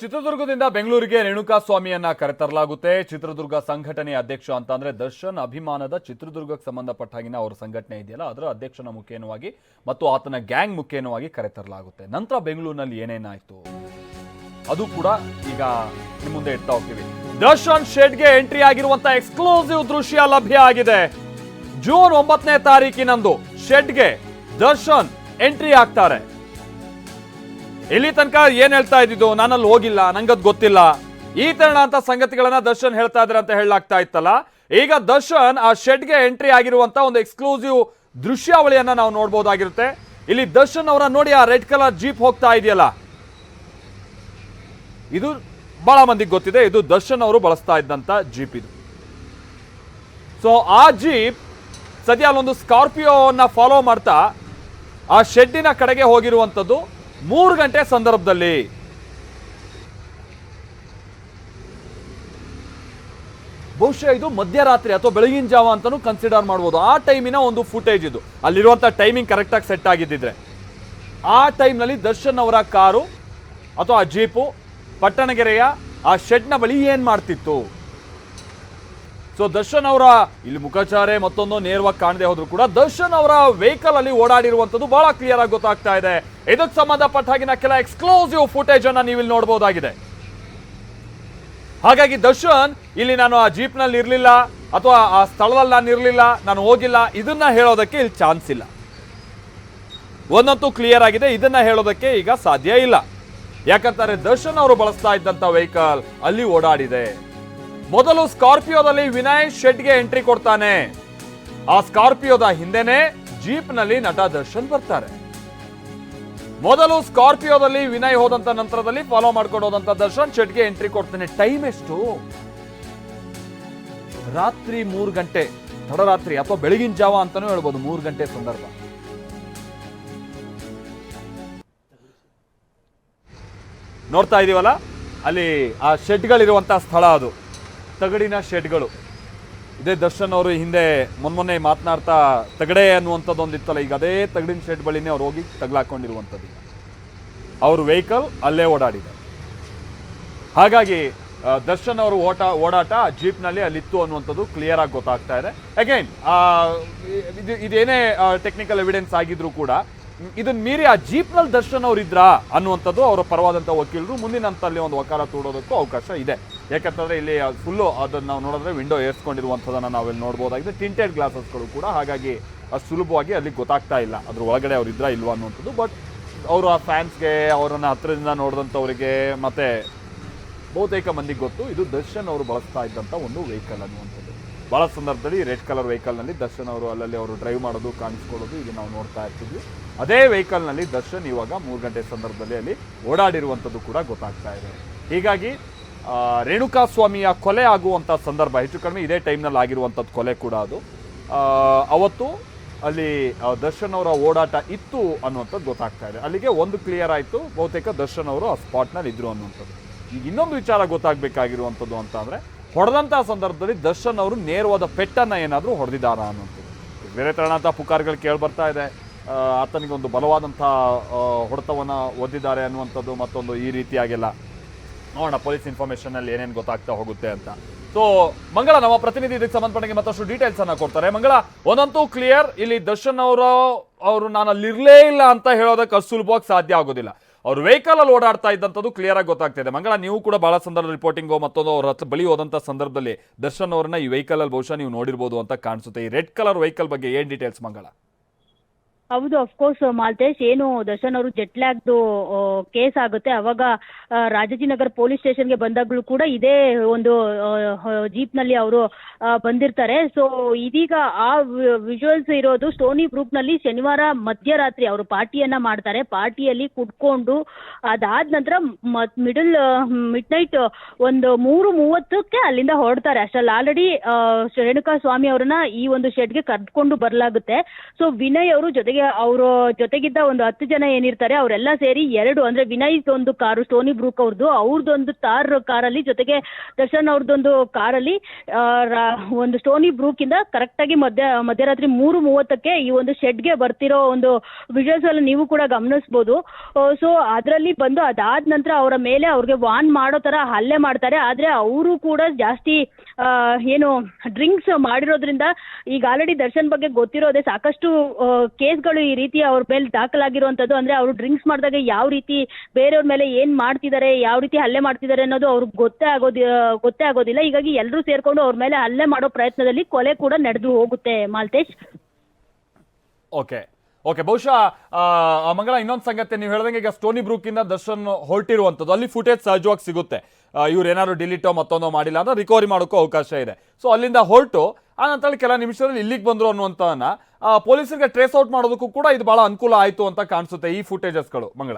ಚಿತ್ರದುರ್ಗದಿಂದ ಬೆಂಗಳೂರಿಗೆ ರೇಣುಕಾ ಸ್ವಾಮಿಯನ್ನ ಕರೆತರಲಾಗುತ್ತೆ. ಚಿತ್ರದುರ್ಗ ಸಂಘಟನೆ ಅಧ್ಯಕ್ಷ ಅಂತ ಅಂದ್ರೆ ದರ್ಶನ್ ಅಭಿಮಾನದ ಚಿತ್ರದುರ್ಗಕ್ಕೆ ಸಂಬಂಧಪಟ್ಟ ಹಾಗಿನ ಅವರ ಸಂಘಟನೆ ಇದೆಯಲ್ಲ, ಅದರ ಅಧ್ಯಕ್ಷನ ಮುಖೇನವಾಗಿ ಮತ್ತು ಆತನ ಗ್ಯಾಂಗ್ ಮುಖೇನವಾಗಿ ಕರೆತರಲಾಗುತ್ತೆ. ನಂತರ ಬೆಂಗಳೂರಿನಲ್ಲಿ ಏನೇನಾಯ್ತು ಅದು ಕೂಡ ಈಗ ನಿಮ್ಮ ಮುಂದೆ ಇಡ್ತಾ ಹೋಗ್ತೀವಿ. ದರ್ಶನ್ ಶೆಡ್ಗೆ ಎಂಟ್ರಿ ಆಗಿರುವಂತಹ ಎಕ್ಸ್ಕ್ಲೂಸಿವ್ ದೃಶ್ಯ ಲಭ್ಯ ಆಗಿದೆ. ಜೂನ್ ಒಂಬತ್ತನೇ ತಾರೀಕಿನಂದು ಶೆಡ್ಗೆ ದರ್ಶನ್ ಎಂಟ್ರಿ ಆಗ್ತಾರೆ. ಇಲ್ಲಿ ತನಕ ಏನ್ ಹೇಳ್ತಾ ಇದ್ದಿದ್ದು? ನಾನಲ್ಲಿ ಹೋಗಿಲ್ಲ, ನಂಗದ್ ಗೊತ್ತಿಲ್ಲ. ಈ ತರಣ ಅಂತ ಸಂಗತಿಗಳನ್ನ ದರ್ಶನ್ ಹೇಳ್ತಾ ಇದ್ರೆ ಅಂತ ಹೇಳಲಾಗ್ತಾ ಇತ್ತಲ್ಲ? ಈಗ ದರ್ಶನ್ ಆ ಶೆಡ್ಗೆ ಎಂಟ್ರಿ ಆಗಿರುವಂತ ಒಂದು ಎಕ್ಸ್ಕ್ಲೂಸಿವ್ ದೃಶ್ಯಾವಳಿಯನ್ನ ನಾವು ನೋಡ್ಬೋದಾಗಿರುತ್ತೆ. ಇಲ್ಲಿ ದರ್ಶನ್ ಅವರ ನೋಡಿ ಆ ರೆಡ್ ಕಲರ್ ಜೀಪ್ ಹೋಗ್ತಾ ಇದೆಯಲ್ಲ? ಇದು ಬಹಳ ಮಂದಿಗೆ ಗೊತ್ತಿದೆ, ಇದು ದರ್ಶನ್ ಅವರು ಬಳಸ್ತಾ ಇದ್ದಂತ ಜೀಪ್ ಇದು. ಸೊ ಆ ಜೀಪ್ ಸದ್ಯ ಅಲ್ಲೊಂದು ಸ್ಕಾರ್ಪಿಯೋನ ಫಾಲೋ ಮಾಡ್ತಾ ಆ ಶೆಡ್ಡಿನ ಕಡೆಗೆ ಹೋಗಿರುವಂಥದ್ದು ಮೂರು ಗಂಟೆ ಸಂದರ್ಭದಲ್ಲಿ ಬಹುಶಃ ಇದು ಮಧ್ಯರಾತ್ರಿ ಅಥವಾ ಬೆಳಗಿನ ಜಾವ ಅಂತಾನೂ ಕನ್ಸಿಡರ್ ಮಾಡ್ಬೋದು. ಆ ಟೈಮಿನ ಒಂದು ಫುಟೇಜ್ ಇದು. ಅಲ್ಲಿರುವಂಥ ಟೈಮಿಂಗ್ ಕರೆಕ್ಟಾಗಿ ಸೆಟ್ ಆಗಿದ್ದಿದ್ರೆ. ಆ ಟೈಮ್ನಲ್ಲಿ ದರ್ಶನ್ ಅವರ ಕಾರು ಅಥವಾ ಆ ಜೀಪು ಪಟ್ಟಣಗೆರೆಯ ಆ ಶೆಡ್ನ ಬಳಿ ಏನು ಮಾಡ್ತಿತ್ತು? ಸೊ ದರ್ಶನ್ ಅವರ ಇಲ್ಲಿ ಮುಖಚಾರೆ ಮತ್ತೊಂದು ನೇರವಾಗಿ ಕಾಣದೆ ಹೋದ್ರು ಕೂಡ ದರ್ಶನ್ ಅವರ ವೆಹಿಕಲ್ ಅಲ್ಲಿ ಓಡಾಡಿರುವಂತದ್ದು ಬಹಳ ಕ್ಲಿಯರ್ ಆಗಿ ಗೊತ್ತಾಗ್ತಾ ಇದೆ. ಇದಕ್ಕೆ ಸಂಬಂಧಪಟ್ಟ ಹಾಗಿನ ಕೆಲ ಎಕ್ಸ್ಕ್ಲೂಸಿವ್ ಫುಟೇಜ್ ಅನ್ನ ನೀವು ಇಲ್ಲಿ ನೋಡಬಹುದಾಗಿದೆ ಹಾಗಾಗಿ ದರ್ಶನ್ ಇಲ್ಲಿ ನಾನು ಆ ಜೀಪ್ನಲ್ಲಿ ಇರಲಿಲ್ಲ ಅಥವಾ ಆ ಸ್ಥಳದಲ್ಲಿ ನಾನು ಇರಲಿಲ್ಲ, ನಾನು ಹೋಗಿಲ್ಲ, ಇದನ್ನ ಹೇಳೋದಕ್ಕೆ ಇಲ್ಲಿ ಚಾನ್ಸ್ ಇಲ್ಲ. ಒಂದಂತೂ ಕ್ಲಿಯರ್ ಆಗಿದೆ, ಇದನ್ನ ಹೇಳೋದಕ್ಕೆ ಈಗ ಸಾಧ್ಯ ಇಲ್ಲ. ಯಾಕಂತಾರೆ ದರ್ಶನ್ ಅವರು ಬಳಸ್ತಾ ಇದ್ದಂತ ವೆಹಿಕಲ್ ಅಲ್ಲಿ ಓಡಾಡಿದೆ. ಮೊದಲು ಸ್ಕಾರ್ಪಿಯೋದಲ್ಲಿ ವಿನಯ್ ಶೆಡ್ಗೆ ಎಂಟ್ರಿ ಕೊಡ್ತಾನೆ. ಆ ಸ್ಕಾರ್ಪಿಯೋದ ಹಿಂದೆನೆ ಜೀಪ್ನಲ್ಲಿ ನಟ ದರ್ಶನ್ ಬರ್ತಾರೆ. ಮೊದಲು ಸ್ಕಾರ್ಪಿಯೋದಲ್ಲಿ ವಿನಯ್ ಹೋದಂತ ನಂತರದಲ್ಲಿ ಫಾಲೋ ಮಾಡ್ಕೊಂಡು ಹೋದಂತ ದರ್ಶನ್ ಶೆಡ್ಗೆ ಎಂಟ್ರಿ ಕೊಡ್ತಾನೆ. ಟೈಮ್ ಎಷ್ಟು? ರಾತ್ರಿ ಮೂರು ಗಂಟೆ, ತಡರಾತ್ರಿ ಅಥವಾ ಬೆಳಗಿನ ಜಾವ ಅಂತಾನೂ ಹೇಳ್ಬೋದು, ಮೂರು ಗಂಟೆ ಸಂದರ್ಭ. ನೋಡ್ತಾ ಇದೀವಲ್ಲ? ಅಲ್ಲಿ ಆ ಶೆಡ್ಗಳಿರುವಂತಹ ಸ್ಥಳ ಅದು. ತಗಡಿನ ಶೆಡ್ಗಳು. ಇದೇ ದರ್ಶನ್ ಅವರು ಹಿಂದೆ ಮೊನ್ಮೊನ್ನೆ ಮಾತನಾಡ್ತಾ ತಗಡೆ ಅನ್ನುವಂಥದ್ದು ಒಂದಿತ್ತಲ್ಲ ಈಗ ಅದೇ ತಗಡಿನ ಶೆಡ್ ಬಳಿನೇ ಅವ್ರು ಹೋಗಿ ತಗಲಾಕೊಂಡಿರುವಂಥದ್ದು. ಅವ್ರ ವೆಹಿಕಲ್ ಅಲ್ಲೇ ಓಡಾಡಿದೆ ಹಾಗಾಗಿ ದರ್ಶನ್ ಅವರು ಓಟ, ಓಡಾಟ ಜೀಪ್ನಲ್ಲಿ ಅಲ್ಲಿತ್ತು ಅನ್ನುವಂಥದ್ದು ಕ್ಲಿಯರ್ ಆಗಿ ಗೊತ್ತಾಗ್ತಾ ಇದೆ. ಅಗೈನ್ ಇದು, ಇದೇನೇ ಟೆಕ್ನಿಕಲ್ ಎವಿಡೆನ್ಸ್ ಆಗಿದ್ರು ಕೂಡ ಇದನ್ನ ಮೀರಿ ಆ ಜೀಪ್ನಲ್ಲಿ ದರ್ಶನ್ ಅವ್ರು ಇದ್ರಾ ಅನ್ನುವಂಥದ್ದು ಅವರ ಪರವಾದಂಥ ವಕೀಲರು. ಮುಂದಿನ ಹಂತದಲ್ಲಿ ಒಂದು ವಕಾಲ ತೋಡೋದಕ್ಕೂ ಅವಕಾಶ ಇದೆ. ಯಾಕಂತಂದ್ರೆ ಇಲ್ಲಿ ಫುಲ್ಲು ಅದನ್ನು ನಾವು ನೋಡಿದ್ರೆ ವಿಂಡೋ ಏರ್ಸ್ಕೊಂಡಿರುವಂಥದ್ದನ್ನು ನಾವಿಲ್ಲಿ ನೋಡ್ಬೋದಾಗಿದೆ. ಟಿಂಟೆಡ್ ಗ್ಲಾಸಸ್ಗಳು ಕೂಡ ಹಾಗಾಗಿ ಸುಲಭವಾಗಿ ಅಲ್ಲಿ ಗೊತ್ತಾಗ್ತಾ ಇಲ್ಲ. ಅದ್ರ ಒಳಗಡೆ ಅವ್ರು ಇದ್ರಾ ಇಲ್ವಾ ಅನ್ನುವಂಥದ್ದು. ಬಟ್ ಅವರು ಆ ಫ್ಯಾನ್ಸ್ಗೆ ಅವರನ್ನು ಹತ್ತಿರದಿಂದ ನೋಡಿದಂಥವರಿಗೆ ಮತ್ತೆ ಬಹುತೇಕ ಮಂದಿಗೆ ಗೊತ್ತು. ಇದು ದರ್ಶನ್ ಅವರು ಬಳಸ್ತಾ ಇದ್ದಂಥ ಒಂದು ವೆಹಿಕಲ್ ಅನ್ನುವಂಥದ್ದು. ಭಾಳ ಸಂದರ್ಭದಲ್ಲಿ ರೆಡ್ ಕಲರ್ ವೆಹಿಕಲ್ನಲ್ಲಿ ದರ್ಶನ್ ಅವರು ಅಲ್ಲಲ್ಲಿ ಅವರು ಡ್ರೈವ್ ಮಾಡೋದು, ಕಾಣಿಸ್ಕೊಳ್ಳೋದು ಇದು ನಾವು ನೋಡ್ತಾ ಇರ್ತಿದ್ವಿ ಅದೇ ವೆಹಿಕಲ್ನಲ್ಲಿ ದರ್ಶನ್ ಇವಾಗ ಮೂರು ಗಂಟೆ ಸಂದರ್ಭದಲ್ಲಿ ಅಲ್ಲಿ ಓಡಾಡಿರುವಂಥದ್ದು ಕೂಡ ಗೊತ್ತಾಗ್ತಾ ಇದೆ. ಹೀಗಾಗಿ ರೇಣುಕಾ ಸ್ವಾಮಿಯ ಕೊಲೆ ಆಗುವಂಥ ಸಂದರ್ಭ ಹೆಚ್ಚು ಕಡಿಮೆ ಇದೇ ಟೈಮ್ನಲ್ಲಿ ಆಗಿರುವಂಥದ್ದು ಕೊಲೆ ಕೂಡ ಅದು. ಅವತ್ತು ಅಲ್ಲಿ ದರ್ಶನ್ ಅವರ ಓಡಾಟ ಇತ್ತು ಅನ್ನುವಂಥದ್ದು ಗೊತ್ತಾಗ್ತಾ ಇದೆ. ಅಲ್ಲಿಗೆ ಒಂದು ಕ್ಲಿಯರ್ ಆಯಿತು, ಬಹುತೇಕ ದರ್ಶನ್ ಅವರು ಆ ಸ್ಪಾಟ್ನಲ್ಲಿ ಇದ್ದರು ಅನ್ನುವಂಥದ್ದು. ಈಗ ಇನ್ನೊಂದು ವಿಚಾರ ಗೊತ್ತಾಗಬೇಕಾಗಿರುವಂಥದ್ದು ಅಂತ ಅಂದರೆ ಹೊಡೆದಂಥ ಸಂದರ್ಭದಲ್ಲಿ ದರ್ಶನ್ ಅವರು ನೇರವಾದ ಪೆಟ್ಟನ್ನು ಏನಾದರೂ ಹೊಡೆದಿದ್ದಾರಾ ಅನ್ನೋದು ಬೇರೆ ತರನಾದ ಪುಕಾರ್ಗಳು ಕೇಳಿ ಬರ್ತಾ ಇದೆ. ಆ, ಆತನಿಗೆ ಒಂದು ಬಲವಾದಂಥ ಹೊಡೆತವನ್ನು ಒದ್ದಿದ್ದಾರೆ ಅನ್ನುವಂಥದ್ದು ಮತ್ತೊಂದು ಈ ರೀತಿಯಾಗಿಲ್ಲ. ನೋಡೋಣ ಪೊಲೀಸ್ ಇನ್ಫಾರ್ಮೇಷನಲ್ಲಿ ಏನೇನು ಗೊತ್ತಾಗ್ತಾ ಹೋಗುತ್ತೆ ಅಂತ. ಸೊ ಮಂಗಳ ನಮ್ಮ ಪ್ರತಿನಿಧಿ ಇದಕ್ಕೆ ಸಂಬಂಧಪಟ್ಟಂಗೆ ಮತ್ತಷ್ಟು ಡೀಟೇಲ್ಸ್ ಅನ್ನ ಕೊಡ್ತಾರೆ. ಮಂಗಳ ಒಂದಂತೂ ಕ್ಲಿಯರ್ ಇಲ್ಲಿ ದರ್ಶನ್ ಅವರು ಅವರು ನಾನು ಅಲ್ಲಿರಲೇ ಇಲ್ಲ ಅಂತ ಹೇಳೋದಕ್ಕೆ ಸುಲಭವಾಗಿ ಸಾಧ್ಯ ಆಗೋದಿಲ್ಲ. ಅವ್ರು ವೆಹಿಕಲಲ್ಲಿ ಓಡಾಡ್ತಾ ಇದ್ದಂಥದ್ದು ಕ್ಲಿಯರ್ ಆಗಿ ಗೊತ್ತಾಗ್ತಿದೆ ಮಂಗಳ, ನೀವು ಕೂಡ ಬಹಳ ಸಂದರ್ಭ ರಿಪೋರ್ಟಿಂಗು ಮತ್ತೊಂದು ಅವ್ರ ಹತ್ರ ಬಳಿ ಹೋದಂಥ ಸಂದರ್ಭದಲ್ಲಿ ದರ್ಶನ್ ಅವರನ್ನ ಈ ವೆಹಿಕಲಲ್ಲಿ ಬಹುಶಃ ನೀವು ನೋಡಿರ್ಬೋದು ಅಂತ ಕಾಣಿಸುತ್ತೆ. ಈ ರೆಡ್ ಕಲರ್ ವೆಹಿಕಲ್ ಬಗ್ಗೆ ಏನ್ ಡೀಟೇಲ್ಸ್ ಮಂಗಳ? ಹೌದು ಅಫ್ಕೋರ್ಸ್ ಮಾಲ್ತೇಶ್, ಏನು ದರ್ಶನ್ ಅವರು ಜೆಟ್ ಲ್ಯಾಗ್ದು ಕೇಸ್ ಆಗುತ್ತೆ. ಅವಾಗ ರಾಜಾಜಿನಗರ ಪೊಲೀಸ್ ಸ್ಟೇಷನ್ಗೆ ಬಂದಾಗಲೂ ಕೂಡ ಇದೇ ಒಂದು ಜೀಪ್ನಲ್ಲಿ ಅವರು ಬಂದಿರ್ತಾರೆ. ಸೊ ಇದೀಗ ಆ ವಿಜುವಲ್ಸ್ ಇರೋದು ಸ್ಟೋನಿ ಗ್ರೂಪ್ನಲ್ಲಿ ಶನಿವಾರ ಮಧ್ಯರಾತ್ರಿ ಅವರು ಪಾರ್ಟಿಯನ್ನ ಮಾಡ್ತಾರೆ. ಪಾರ್ಟಿಯಲ್ಲಿ ಕುಡ್ಕೊಂಡು ಅದಾದ ನಂತರ ಮಿಡಲ್ ಮಿಡ್ ನೈಟ್ ಒಂದು ಮೂರು ಮೂವತ್ತಕ್ಕೆ ಅಲ್ಲಿಂದ ಹೊರಡ್ತಾರೆ. ಅಷ್ಟರಲ್ಲಿ ಆಲ್ರೆಡಿ ರೇಣುಕಾ ಸ್ವಾಮಿ ಅವರನ್ನ ಈ ಒಂದು ಶೆಡ್ಗೆ ಕರ್ಕೊಂಡು ಬರಲಾಗುತ್ತೆ. ಸೊ ವಿನಯ್ ಅವರು ಜೊತೆಗೆ ಜೊತೆಗೆ ಅವ್ರ ಜೊತೆಗಿದ್ದ ಒಂದು ಹತ್ತು ಜನ ಏನಿರ್ತಾರೆ, ಅವರೆಲ್ಲ ಸೇರಿ ಎರಡು, ಅಂದ್ರೆ ವಿನಯ್ ಒಂದು ಕಾರು ಸ್ಟೋನಿ ಬ್ರೂಕ್ ಅವ್ರದ್ದು ಅವ್ರದ್ದೊಂದು ತಾರ್ ಕಾರಲ್ಲಿ, ಜೊತೆಗೆ ದರ್ಶನ್ ಅವ್ರದ್ದೊಂದು ಕಾರಲ್ಲಿ ರಾ- ಒಂದು ಸ್ಟೋನಿ ಬ್ರೂಕ್ ಇಂದ ಕರೆಕ್ಟ್ ಆಗಿ ಮಧ್ಯ, ಮಧ್ಯರಾತ್ರಿ ಮೂರು ಮೂವತ್ತಕ್ಕೆ ಈ ಒಂದು ಶೆಡ್ಗೆ ಬರ್ತಿರೋ ಒಂದು ವಿಜುವಲ್ಸ್ ಅಲ್ಲಿ ನೀವು ಕೂಡ ಗಮನಿಸ್ಬೋದು. ಸೊ ಅದರಲ್ಲಿ ಬಂದು ಅದಾದ ನಂತರ ಅವರ ಮೇಲೆ ಅವ್ರಿಗೆ ವಾನ್ ಮಾಡೋ ತರ ಹಲ್ಲೆ ಮಾಡ್ತಾರೆ. ಆದ್ರೆ ಅವರು ಕೂಡ ಜಾಸ್ತಿ ಏನು, ಡ್ರಿಂಕ್ಸ್ ಮಾಡಿರೋದ್ರಿಂದ ಈಗ ಆಲ್ರೆಡಿ ದರ್ಶನ್ ಬಗ್ಗೆ ಗೊತ್ತಿರೋದೇ ಸಾಕಷ್ಟು ಕೇಸ್ಗಳು ಈ ರೀತಿ ಅವ್ರ ಮೇಲೆ ದಾಖಲಾಗಿರುವಂಥದ್ದು ಅಂದ್ರೆ ಅವರು ಡ್ರಿಂಕ್ಸ್ ಮಾಡಿದಾಗ ಯಾವ ರೀತಿ ಬೇರೆಯವ್ರ ಮೇಲೆ ಏನ್ ಮಾಡ್ತಿದ್ದಾರೆ, ಯಾವ ರೀತಿ ಹಲ್ಲೆ ಮಾಡ್ತಿದ್ದಾರೆ ಅನ್ನೋದು ಅವ್ರಿಗೆ ಗೊತ್ತೇ ಆಗೋದಿ, ಗೊತ್ತೇ ಆಗೋದಿಲ್ಲ. ಹೀಗಾಗಿ ಎಲ್ಲರೂ ಸೇರ್ಕೊಂಡು ಅವ್ರ ಮೇಲೆ ಹಲ್ಲೆ ಮಾಡೋ ಪ್ರಯತ್ನದಲ್ಲಿ ಕೊಲೆ ಕೂಡ ನಡೆದು ಹೋಗುತ್ತೆ ಮಾಲ್ತೇಶ್. Okay okay. ಬಹುಶಃ ಮಂಗಳ ಇನ್ನೊಂದು ಸಂಗತಿ ನೀವು ಹೇಳ್ದಂಗೆ ಈಗ ಸ್ಟೋನಿ ಬ್ರೂಕಿಂದ ದರ್ಶನ್ ಹೊರಟಿರುವಂಥದ್ದು, ಅಲ್ಲಿ ಫುಟೇಜ್ ಸಹಜವಾಗಿ ಸಿಗುತ್ತೆ. ಇವ್ರು ಏನಾದ್ರು ಡಿಲೀಟೋ ಮತ್ತೊಂದೋ ಮಾಡಿಲ್ಲ ಅಂದ್ರೆ ರಿಕವರಿ ಮಾಡೋಕ್ಕೂ ಅವಕಾಶ ಇದೆ. ಸೊ ಅಲ್ಲಿಂದ ಹೊರಟು ಆ ನಂತರ ಕೆಲ ನಿಮಿಷದಲ್ಲಿ ಇಲ್ಲಿಗೆ ಬಂದ್ರು ಅನ್ನುವಂಥವನ್ನ ಪೊಲೀಸರಿಗೆ ಟ್ರೇಸ್ ಔಟ್ ಮಾಡೋದಕ್ಕೂ ಕೂಡ ಇದು ಬಹಳ ಅನುಕೂಲ ಆಯಿತು ಅಂತ ಕಾಣಿಸುತ್ತೆ ಈ ಫುಟೇಜಸ್ಗಳು ಮಂಗಳ.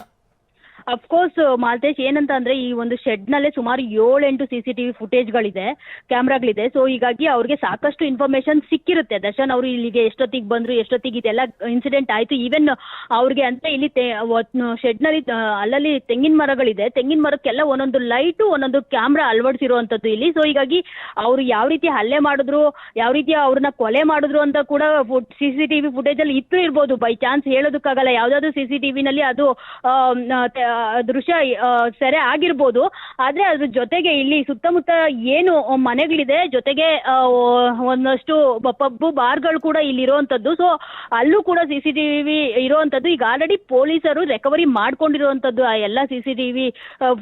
ಅಫ್ಕೋರ್ಸ್ ಮಾಲ್ತೇಶ್ ಏನಂತ ಅಂದರೆ ಈ ಒಂದು ಶೆಡ್ನಲ್ಲೇ ಸುಮಾರು ಏಳೆಂಟು ಸಿ ಸಿ ಟಿವಿ ಫುಟೇಜ್ಗಳಿದೆ ಕ್ಯಾಮ್ರಾಗಳಿದೆ ಸೊ ಹೀಗಾಗಿ ಅವ್ರಿಗೆ ಸಾಕಷ್ಟು ಇನ್ಫಾರ್ಮೇಶನ್ ಸಿಕ್ಕಿರುತ್ತೆ. ದರ್ಶನ್ ಅವರು ಇಲ್ಲಿಗೆ ಎಷ್ಟೊತ್ತಿಗೆ ಬಂದ್ರು ಎಷ್ಟೊತ್ತಿಗೆ ಇದೆಲ್ಲ ಇನ್ಸಿಡೆಂಟ್ ಆಯ್ತು. ಈವನ್ ಅವ್ರಿಗೆ ಅಂತ ಇಲ್ಲಿ ಶೆಡ್ನಲ್ಲಿ ಆ, ಅಲ್ಲಲ್ಲಿ ತೆಂಗಿನ ಮರಗಳಿದೆ. ತೆಂಗಿನ ಮರಕ್ಕೆಲ್ಲ ಒಂದೊಂದು ಲೈಟು ಒಂದೊಂದು ಕ್ಯಾಮ್ರಾ ಅಳವಡಿಸಿರುವಂತದ್ದು ಇಲ್ಲಿ. ಸೊ ಹೀಗಾಗಿ ಅವರು ಯಾವ ರೀತಿ ಹಲ್ಲೆ ಮಾಡಿದ್ರು ಯಾವ ರೀತಿ ಅವ್ರನ್ನ ಕೊಲೆ ಮಾಡಿದ್ರು ಅಂತ ಕೂಡ ಸಿ ಸಿ ಟಿವಿ ಫುಟೇಜ್ ಅಲ್ಲಿ ಇತ್ತು ಇರ್ಬೋದು. ಬೈ ಚಾನ್ಸ್ ಹೇಳೋದಕ್ಕಾಗಲ್ಲ. ಯಾವ್ದಾದ್ರು ಸಿ ಸಿ ಟಿವಿನಲ್ಲಿ ಅದು ತ- ದೃಶ್ಯ ಸೆರೆ ಆಗಿರ್ಬೋದು. ಆದ್ರೆ ಅದ್ರ ಜೊತೆಗೆ ಇಲ್ಲಿ ಸುತ್ತಮುತ್ತ ಏನು ಮನೆಗಳಿದೆ, ಜೊತೆಗೆ ಒಂದಷ್ಟು ಪಬ್ಬು ಬಾರ್ಗಳು ಕೂಡ ಇಲ್ಲಿ ಇರುವಂತದ್ದು ಸೊ ಅಲ್ಲೂ ಕೂಡ ಸಿ ಸಿ ಟಿವಿ ಇರುವಂತದ್ದು. ಈಗ ಆಲ್ರೆಡಿ ಪೊಲೀಸರು ರೆಕವರಿ ಮಾಡ್ಕೊಂಡಿರುವಂತದ್ದು ಆ ಎಲ್ಲ ಸಿ ಸಿ ಟಿವಿ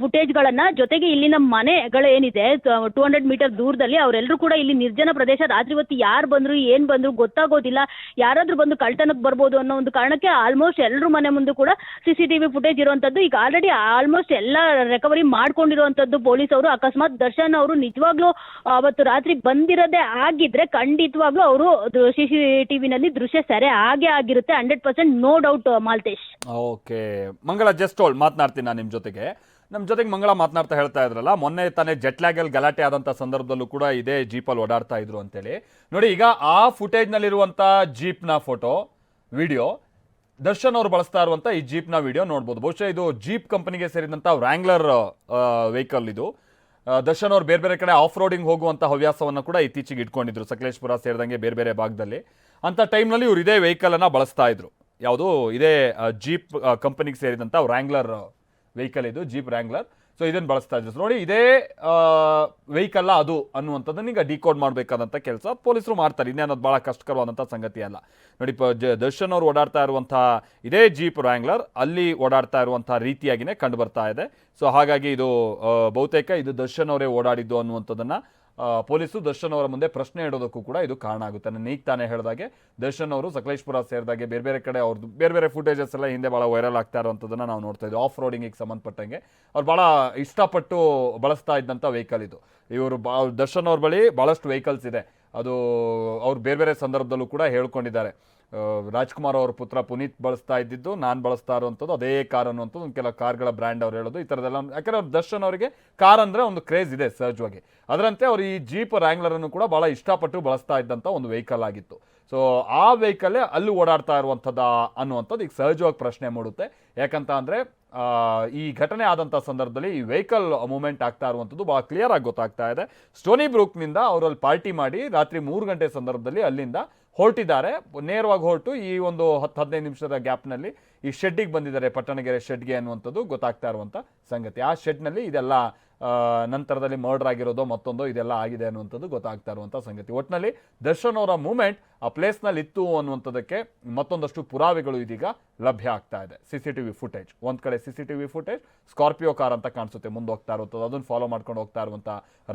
ಫುಟೇಜ್ಗಳನ್ನ ಜೊತೆಗೆ ಇಲ್ಲಿನ ಮನೆಗಳು ಏನಿದೆ ಟೂ ಹಂಡ್ರೆಡ್ ಮೀಟರ್ ದೂರದಲ್ಲಿ ಅವರೆಲ್ಲರೂ ಕೂಡ ಇಲ್ಲಿ ನಿರ್ಜನ ಪ್ರದೇಶ. ರಾತ್ರಿ ಹೊತ್ತು ಯಾರು ಬಂದ್ರು, ಏನ್ ಬಂದ್ರು ಗೊತ್ತಾಗೋದಿಲ್ಲ. ಯಾರಾದ್ರೂ ಬಂದು ಕಳ್ತನಕ್ಕೆ ಬರ್ಬೋದು ಅನ್ನೋ ಒಂದು ಕಾರಣಕ್ಕೆ ಆಲ್ಮೋಸ್ಟ್ ಎಲ್ಲರೂ ಮನೆ ಮುಂದೆ ಕೂಡ ಸಿ ಸಿ ಟಿವಿ ಫುಟೇಜ್ ಇರುವಂತದ್ದು. ಈಗ ಆಲ್ರೆಡಿ ಆಲ್ಮೋಸ್ಟ್ ಎಲ್ಲ ರಿಕವರಿ ಮಾಡ್ಕೊಂಡಿರುವಂತದ್ದು ಪೊಲೀಸ್ ಅವರು ಅಕಸ್ಮಾತ್ ದರ್ಶನ್ ಅವರು ನಿಜವಾಗ್ಲೂ ಅವತ್ತು ರಾತ್ರಿ ಬಂದಿರೋದೇ ಆಗಿದ್ರೆ ಖಂಡಿತವಾಗ್ಲೂ ಅವರು ಸಿ ಸಿ ಟಿ ವಿನಲ್ಲಿ ದೃಶ್ಯ ಸರಿ ಆಗೇ ಆಗಿರುತ್ತೆ. Hundred percent no doubt, Malthesh. Okay. Mangala, just hold ಮಾತನಾಡ್ತೀನಿ ನಾನು ನಿಮ್ಮ ಜೊತೆಗೆ? ನಮ್ಮ ಜೊತೆಗೆ ಮಂಗಳ ಮಾತನಾಡ್ತಾ ಹೇಳ್ತಾ ಇದ್ರಲ್ಲ, ಮೊನ್ನೆ ತಾನೇ ಜೆಟ್ಲ್ಯಾಗಲ್ಲಿ ಗಲಾಟೆ ಆದಂಥ ಸಂದರ್ಭದಲ್ಲೂ ಕೂಡ ಇದೇ ಜೀಪಲ್ಲಿ ಓಡಾಡ್ತಾ ಇದ್ರು ಅಂತೇಳಿ. ನೋಡಿ, ಈಗ ಆ ಫುಟೇಜ್ನಲ್ಲಿರುವಂಥ ಜೀಪ್ನ ಫೋಟೋ ವಿಡಿಯೋ ದರ್ಶನ್ ಅವರು ಬಳಸ್ತಾ ಇರುವಂಥ ಈ ಜೀಪ್ನ ವಿಡಿಯೋ ನೋಡ್ಬೋದು. ಬಹುಶಃ ಇದು ಜೀಪ್ ಕಂಪನಿಗೆ ಸೇರಿದಂಥ ವ್ರ್ಯಾಂಗ್ಲರ್ ವೆಹಿಕಲ್ ಇದು. ದರ್ಶನ್ ಅವರು ಬೇರೆ ಬೇರೆ ಕಡೆ ಆಫ್ ರೋಡಿಂಗ್ ಹೋಗುವಂಥ ಹವ್ಯಾಸವನ್ನು ಕೂಡ ಇತ್ತೀಚೆಗೆ ಇಟ್ಕೊಂಡಿದ್ರು. ಸಕಲೇಶ್ಪುರ ಸೇರಿದಂಗೆ ಬೇರೆ ಬೇರೆ ಭಾಗದಲ್ಲಿ. ಅಂತ ಟೈಮ್ನಲ್ಲಿ ಇವರು ಇದೇ ವೆಹಿಕಲನ್ನು ಬಳಸ್ತಾ ಇದ್ರು. ಯಾವುದು? ಇದೇ ಜೀಪ್ ಕಂಪನಿಗೆ ಸೇರಿದಂಥ ರಾಂಗ್ಲರ್ ವೆಹಿಕಲ್ ಇದು, ಜೀಪ್ ವ್ರ್ಯಾಂಗ್ಲರ್ ಸೊ ಇದನ್ನು ಬಳಸ್ತಾ So, ನೋಡಿ, ಇದೇ ವೆಹಿಕಲ್ಲ ಅದು ಅನ್ನುವಂಥದ್ದನ್ನ ಈಗ ಡಿಕೋಡ್ ಮಾಡಬೇಕಾದಂಥ ಕೆಲಸ ಪೊಲೀಸರು ಮಾಡ್ತಾರೆ. ಇನ್ನೇನದು ಭಾಳ ಕಷ್ಟಕರವಾದಂಥ ಸಂಗತಿ ಅಲ್ಲ. ನೋಡಿ, ಪ, ಜ, ದರ್ಶನ್ ಅವರು ಓಡಾಡ್ತಾ ಇರುವಂಥ ಇದೇ ಜೀಪ್ ರ್ಯಾಂಗ್ಲರ್ ಅಲ್ಲಿ ಓಡಾಡ್ತಾ ಇರುವಂಥ ರೀತಿಯಾಗಿಯೇ ಕಂಡು ಬರ್ತಾ ಇದೆ. ಸೊ ಹಾಗಾಗಿ ಇದು ಬಹುತೇಕ ಇದು ದರ್ಶನ್ ಅವರೇ ಓಡಾಡಿದ್ದು ಅನ್ನುವಂಥದ್ದನ್ನ ಪೊಲೀಸರು ದರ್ಶನ್ ಅವರ ಮುಂದೆ ಪ್ರಶ್ನೆ ಇಡೋದಕ್ಕೂ ಕೂಡ ಇದು ಕಾರಣ ಆಗುತ್ತೆ. ನಾನು ಈಗ ತಾನೇ ಹೇಳಿದಾಗೆ, ದರ್ಶನ್ ಅವರು ಸಕಲೇಶ್ಪುರ ಸೇರಿದಾಗೆ ಬೇರೆ ಬೇರೆ ಕಡೆ ಅವ್ರದ್ದು ಬೇರೆ ಬೇರೆ ಫುಟೇಜಸ್ ಎಲ್ಲ ಹಿಂದೆ ಭಾಳ ವೈರಲ್ ಆಗ್ತಾ ಇರುವಂಥದ್ದನ್ನ ನಾವು ನೋಡ್ತಾ ಇದ್ವಿ. ಆಫ್ ರೋಡಿಂಗಿಗೆ ಸಂಬಂಧಪಟ್ಟಂಗೆ. ಅವ್ರು ಭಾಳ ಇಷ್ಟಪಟ್ಟು ಬಳಸ್ತಾ ಇದ್ದಂಥ ವೆಹಿಕಲ್ ಇದು. ಇವರು ಬಾ ದರ್ಶನ್ ಅವ್ರ ಬಳಿ ಭಾಳಷ್ಟು ವೆಹಿಕಲ್ಸ್ ಇದೆ. ಅದು ಅವ್ರು ಬೇರೆ ಬೇರೆ ಸಂದರ್ಭದಲ್ಲೂ ಕೂಡ ಹೇಳ್ಕೊಂಡಿದ್ದಾರೆ. ರಾಜ್ಕುಮಾರ್ ಅವ್ರ ಪುತ್ರ ಪುನೀತ್ ಬಳಸ್ತಾ ಇದ್ದಿದ್ದು, ನಾನು ಬಳಸ್ತಾ ಇರುವಂಥದ್ದು ಅದೇ ಕಾರ್ ಅನ್ನುವಂಥದ್ದು ಒಂದು ಕೆಲ ಕಾರ್ಗಳ ಬ್ರ್ಯಾಂಡ್ ಅವ್ರು ಹೇಳೋದು, ಈ ಥರದೆಲ್ಲ ಯಾಕಂದರೆ ಅವ್ರು ದರ್ಶನ್ ಅವರಿಗೆ ಕಾರ್ ಅಂದರೆ ಒಂದು ಕ್ರೇಜ್ ಇದೆ ಸಹಜವಾಗಿ. ಅದರಂತೆ ಅವರು ಈ ಜೀಪ್ ಅನ್ನು ಕೂಡ ಭಾಳ ಇಷ್ಟಪಟ್ಟು ಬಳಸ್ತಾ ಇದ್ದಂಥ ಒಂದು ವೆಹಿಕಲ್ ಆಗಿತ್ತು. ಸೊ ಆ ವೆಹಿಕಲ್ಲೇ ಅಲ್ಲಿ ಓಡಾಡ್ತಾ ಇರುವಂಥದ್ದು ಅನ್ನುವಂಥದ್ದು ಈಗ ಸಹಜವಾಗಿ ಪ್ರಶ್ನೆ ಮೂಡುತ್ತೆ. ಯಾಕಂತ ಅಂದರೆ ಈ ಘಟನೆ ಆದಂಥ ಸಂದರ್ಭದಲ್ಲಿ ಈ ವೆಹಿಕಲ್ ಮೂವ್ಮೆಂಟ್ ಆಗ್ತಾ ಇರುವಂಥದ್ದು ಭಾಳ ಕ್ಲಿಯರ್ ಆಗಿ ಗೊತ್ತಾಗ್ತಾ ಇದೆ. ಸ್ಟೋನಿ ಬ್ರೂಕ್ನಿಂದ ಅವರಲ್ಲಿ ಪಾರ್ಟಿ ಮಾಡಿ ರಾತ್ರಿ ಮೂರು ಗಂಟೆ ಸಂದರ್ಭದಲ್ಲಿ ಅಲ್ಲಿಂದ ಹೊರಟಿದ್ದಾರೆ. ನೇರವಾಗಿ ಹೊರಟು ಈ ಒಂದು ಹತ್ತು ಹದಿನೈದು ನಿಮಿಷದ ಗ್ಯಾಪ್ನಲ್ಲಿ ಈ ಶೆಡ್ಡಿಗೆ ಬಂದಿದ್ದಾರೆ. ಪಟ್ಟಣಗೆರೆ ಶೆಡ್ಗೆ ಅನ್ನುವಂಥದ್ದು ಗೊತ್ತಾಗ್ತಾ ಇರುವಂಥ ಸಂಗತಿ. ಆ ಶೆಡ್ನಲ್ಲಿ ಇದೆಲ್ಲ ನಂತರದಲ್ಲಿ ಮರ್ಡರ್ ಆಗಿರೋದು ಮತ್ತೊಂದು ಇದೆಲ್ಲ ಆಗಿದೆ ಅನ್ನುವಂಥದ್ದು ಗೊತ್ತಾಗ್ತಾ ಇರುವಂಥ ಸಂಗತಿ. ಒಟ್ಟಿನಲ್ಲಿ ದರ್ಶನ್ ಅವರ ಮೂಮೆಂಟ್ ಆ ಪ್ಲೇಸ್ನಲ್ಲಿ ಇತ್ತು ಅನ್ನುವಂಥದ್ದಕ್ಕೆ ಮತ್ತೊಂದಷ್ಟು ಪುರಾವೆಗಳು ಇದೀಗ ಲಭ್ಯ ಆಗ್ತಾ ಇದೆ. C C T V footage ಒಂದು ಕಡೆ C C T V footage Scorpio car ಅಂತ ಕಾಣಿಸುತ್ತೆ ಮುಂದೆ ಹೋಗ್ತಾ ಇರುವಂಥದ್ದು. ಅದನ್ನು ಫಾಲೋ ಮಾಡ್ಕೊಂಡು ಹೋಗ್ತಾ ಇರುವಂಥ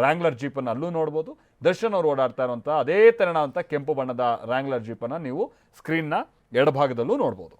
ರ್ಯಾಂಗ್ಲರ್ ಜೀಪನ್ನು ಅಲ್ಲೂ ನೋಡ್ಬೋದು. ದರ್ಶನ್ ಅವರು ಓಡಾಡ್ತಾ ಇರುವಂಥ ಅದೇ ತೆರನಾದಂಥ ಕೆಂಪು ಬಣ್ಣದ ರ್ಯಾಂಗ್ಲರ್ ಜೀಪನ್ನು ನೀವು ಸ್ಕ್ರೀನ್ನ ಎಡಭಾಗದಲ್ಲೂ ನೋಡ್ಬೋದು.